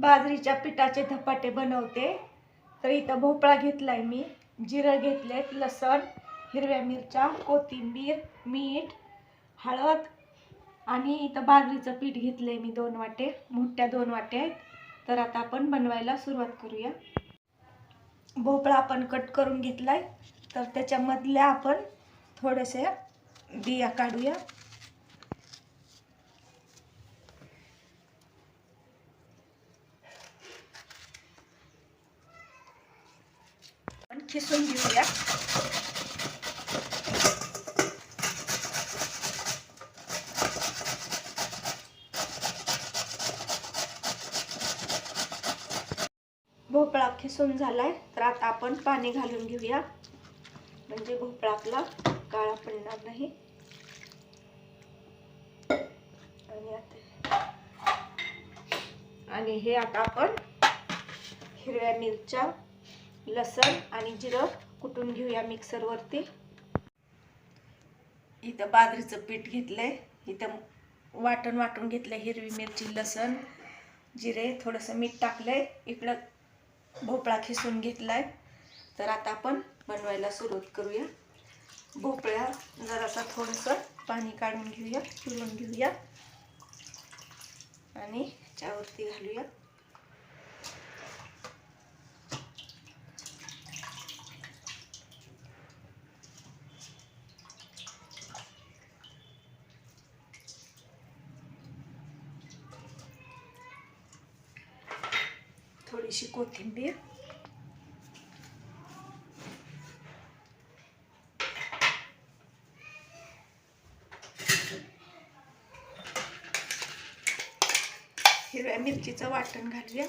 बाजरीच्या पिठाचे धपाटे बनवते. तर इथं भोपळा घेतलाय मी जिरं घेतलेत लसण हिरव्या मिरच्या कोथिंबीर मीठ हळद आणि इथं बाजरीचं पीठ घेतलंय मी दोन वाटे मोठ्या दोन वाट्या आहेत. तर आता आपण बनवायला सुरुवात करूया. भोपळा आपण कट करून घेतलाय. तर त्याच्यामधल्या आपण थोडेसे बिया काढूया. आपण खिसून घेऊया. भोपळा खिसून झालाय. तर आता आपण पाणी घालून घेऊया. म्हणजे भोपळा आपला काळा पडणार नाही. आणि आता आणि हे आता आपण हिरव्या मिरच्या लसण आणि जिरं कुटून घेऊया मिक्सरवरती. इथं बाजरीचं पीठ घेतलंय. इथं वाटण वाटून घेतलंय हिरवी मिरची लसण जिरे थोडंसं मीठ टाकलंय. इकडं भोपळा खिसून घेतलाय. तर आता आपण बनवायला सुरुवात करूया. भोपळ्या जरासा थोडंसं पाणी काढून घेऊया पिळून घेऊया. आणि त्यावरती घालूया. थोडीशी कोथिंबीर. हिरव्या मिरचीचं वाटण घालूया.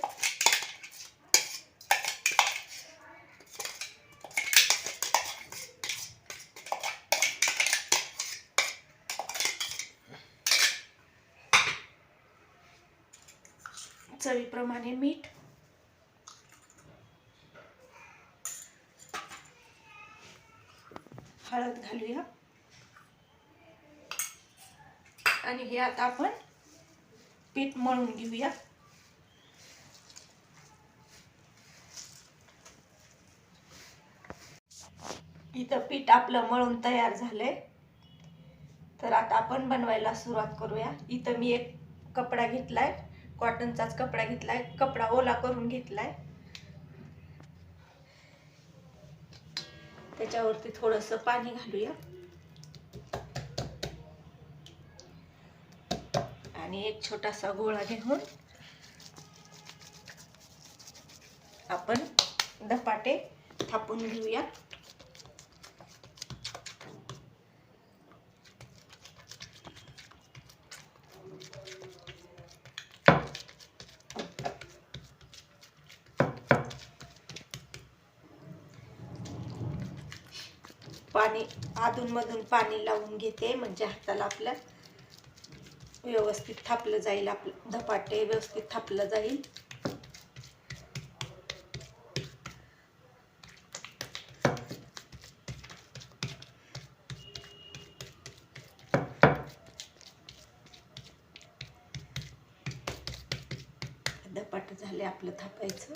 चवीप्रमाणे मीठ. हळद घालूया. आणि हे आता आपण पीठ मळून घेऊया. इथं पीठ आपलं मळून तयार झालंय. तर आता आपण बनवायला सुरुवात करूया. इथं मी एक कपडा घेतलाय. कॉटनचाच कपडा घेतलाय. कपडा ओला करून घेतलाय. त्याच्यावरती थोडंसं पाणी घालूया. आणि एक छोटासा गोळा घेऊन आपण धपाटे थापून घेऊया. पाणी अधूनमधून पाणी लावून घेते म्हणजे हाताला आपल्या व्यवस्थित थापलं जाईल आपलं धपाटे व्यवस्थित थापलं जाईल. धपाट झाले आपलं थापायचं.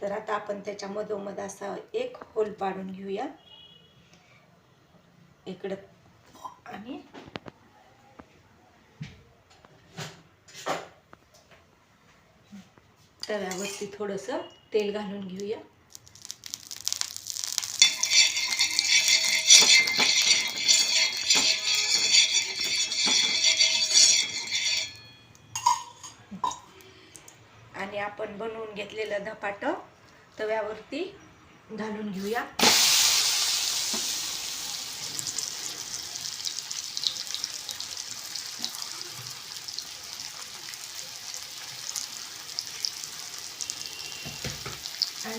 तर आता आपण त्याच्या मधोमध असा एक होल पाडून घेऊया. इकडं. आणि? तव्यावरती थोडंसं तेल घालून घेऊया. आणि आपण बनवून घेतलेलं धपाट तव्यावरती घालून घेऊया.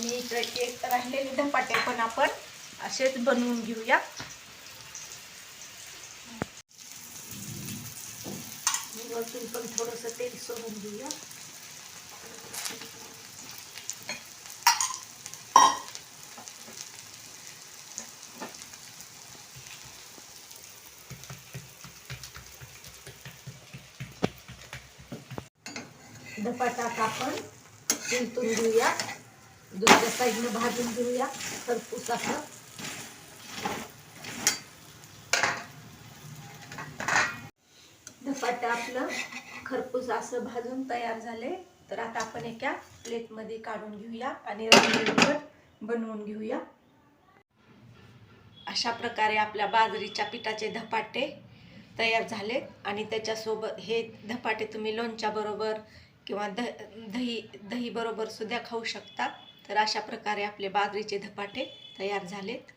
आणि इकडे एक राहिलेले धपाटे पण आपण असेच बनवून घेऊया. वरतून पण थोडंसं तेल सोडून घेऊया धपाटा आपण तेलतून घेऊया दुसऱ्या साईडनं भाजून घेऊया खरपूस असं धपाटा आपलं खरपूस असं भाजून तयार झाले. तर आता आपण एका प्लेटमध्ये काढून घेऊया आणि रंगीत बनवून घेऊया. अशा प्रकारे आपल्या बाजरीच्या पिठाचे धपाटे तयार झालेत आणि त्याच्यासोबत हे धपाटे तुम्ही लोणच्या बरोबर किंवा द दही दही बरोबर सुद्धा खाऊ शकता. तर अशा प्रकारे आपले बाजरीचे धपाटे तयार झालेत.